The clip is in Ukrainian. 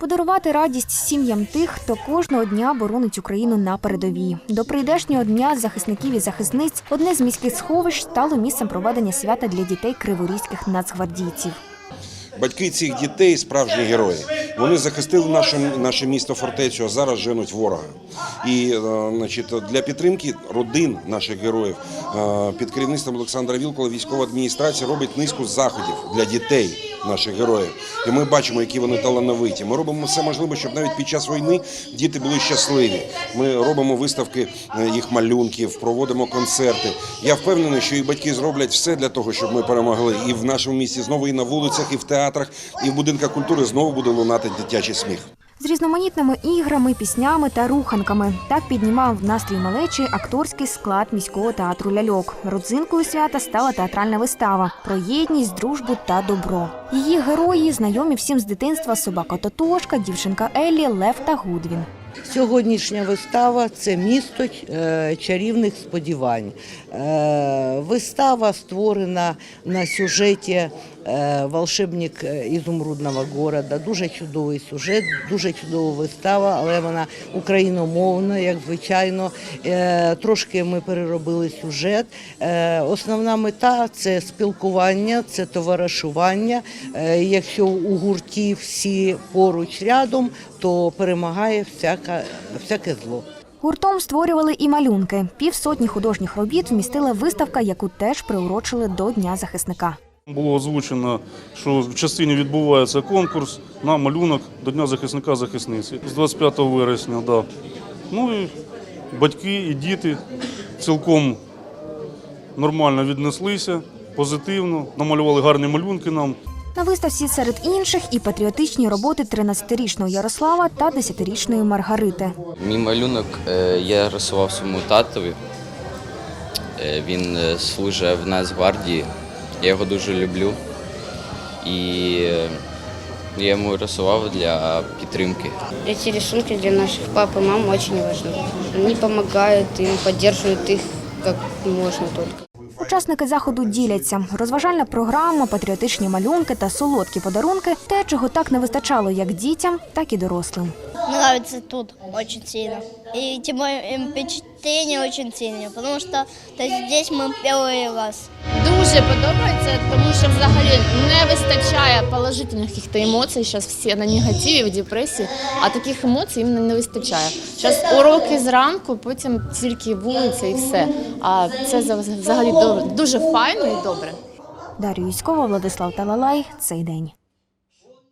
Подарувати радість сім'ям тих, хто кожного дня боронить Україну на передовій. До прийдешнього дня захисників і захисниць одне з міських сховищ стало місцем проведення свята для дітей криворізьких нацгвардійців. Батьки цих дітей справжні герої. Вони захистили наше, наше місто фортецю, а зараз женуть ворога. І е, значить, для підтримки родин наших героїв е, під керівництвом Олександра Вілкола військова адміністрація робить низку заходів для дітей наших героїв. І ми бачимо, які вони талановиті. Ми робимо все можливе, щоб навіть під час війни діти були щасливі. Ми робимо виставки е, їх малюнків, проводимо концерти. Я впевнений, що і батьки зроблять все для того, щоб ми перемогли. І в нашому місті знову і на вулицях, і в театрах, і в будинках культури знову буде лунати дитячий сміх. З різноманітними іграми, піснями та руханками так піднімав настрій малечі акторський склад міського театру ляльок. Родзинкою свята стала театральна вистава про єдність, дружбу та добро. Її герої знайомі всім з дитинства собака Тотошка, дівчинка Еллі, Лев та Гудвін. Сьогоднішня вистава це місто е, чарівних сподівань. Е, Вистава створена на сюжеті е, волшебник ізумрудного города. Дуже чудовий сюжет, дуже чудова вистава, але вона україномовна, як звичайно. Трошки ми переробили сюжет. Основна мета це спілкування, це товаришування. Якщо у гурті всі поруч рядом, то перемагає всяка, всяке зло. Гуртом створювали і малюнки. Півсотні художніх робіт вмістила виставка, яку теж приурочили до Дня захисника. Було озвучено, що в частині відбувається конкурс на малюнок до Дня захисника захисниці з 25 вересня. Да. Ну і батьки і діти цілком нормально віднеслися, позитивно, намалювали гарні малюнки нам. На виставці серед інших і патріотичні роботи 13-річного Ярослава та 10-річної Маргарити. Мій малюнок е, я рисував своєму татові. Е, Він е, служить в Нацгвардії. Я його дуже люблю. І я йому рисував для підтримки. Эти рисунки для наших пап и мам очень важны. Они помогают им, поддерживают их как можно только. Учасники заходу діляться. Розважальна програма, патріотичні малюнки та солодкі подарунки те, чого так не вистачало як дітям, так і дорослим. Нравиться тут очень сильно. И тем более им впечатление очень сильное, потому что то есть здесь мы первый раз. Дуже подобається, тому що взагалі не вистачає положительних емоцій. Зараз всі на негативі, в депресії, а таких емоцій їм не вистачає. Зараз уроки зранку, потім тільки вулиця і все. А це за- взагалі дуже файно і добре. Дар'я Юськова, Владислав Талалай. Цей день.